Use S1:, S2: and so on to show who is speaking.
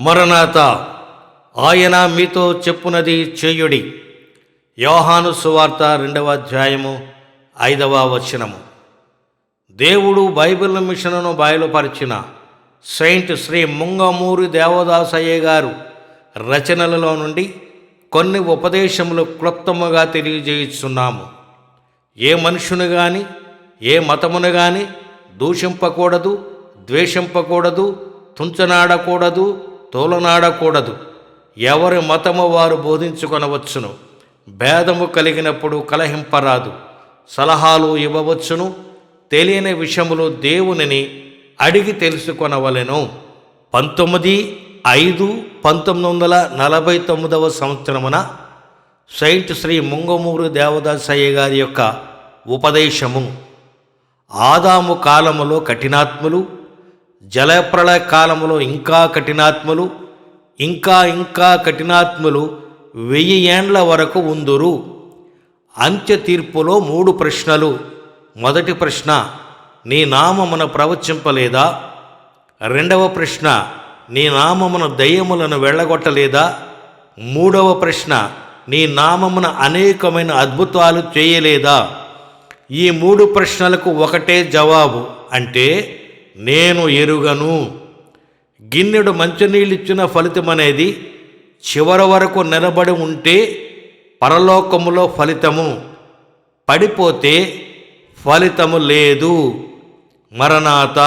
S1: మరణాత ఆయన మీతో చెప్పునది చేయుడి. యోహాను సువార్త రెండవ అధ్యాయము ఐదవ వచనము. దేవుడు బైబిల్ మిషన్ను బయలుపరిచిన సెయింట్ శ్రీ ముంగమూరి దేవదాసయ్య గారు రచనలలో నుండి కొన్ని ఉపదేశములు క్లుప్తముగా తెలియజేస్తున్నాము ఏ మనుషుని కానీ ఏ మతమును కానీ దూషింపకూడదు ద్వేషింపకూడదు తుంచనాడకూడదు తోలనాడకూడదు. ఎవరి మతము వారు బోధించుకొనవచ్చును. భేదము కలిగినప్పుడు కలహింపరాదు. సలహాలు ఇవ్వవచ్చును. తెలియని విషయములు దేవునిని అడిగి తెలుసుకొనవలెను. పంతొమ్మిది ఐదు పంతొమ్మిది వందల నలభై తొమ్మిదవ సంవత్సరమున సెయింట్ శ్రీ ముంగమూరు దేవదాసయ్య గారి యొక్క ఉపదేశము. ఆదాము కాలములో కఠినాత్ములు జలప్రళయ కాలములో ఇంకా కఠినాత్ములు ఇంకా ఇంకా కఠినాత్ములు వెయ్యి ఏండ్ల వరకు ఉందురు. అంత్య తీర్పులో మూడు ప్రశ్నలు. మొదటి ప్రశ్న నీ నామమున ప్రవచింపలేదా? రెండవ ప్రశ్న నీ నామమున దయ్యములను వెళ్ళగొట్టలేదా? మూడవ ప్రశ్న నీ నామమున అనేకమైన అద్భుతాలు చేయలేదా? ఈ మూడు ప్రశ్నలకు ఒకటే జవాబు అంటే నేను ఎరుగను. గిన్నెడు మంచినీళ్ళిచ్చిన ఫలితం అనేది చివరి వరకు నిలబడి ఉంటే పరలోకములో ఫలితము. పడిపోతే ఫలితము లేదు. మరణాత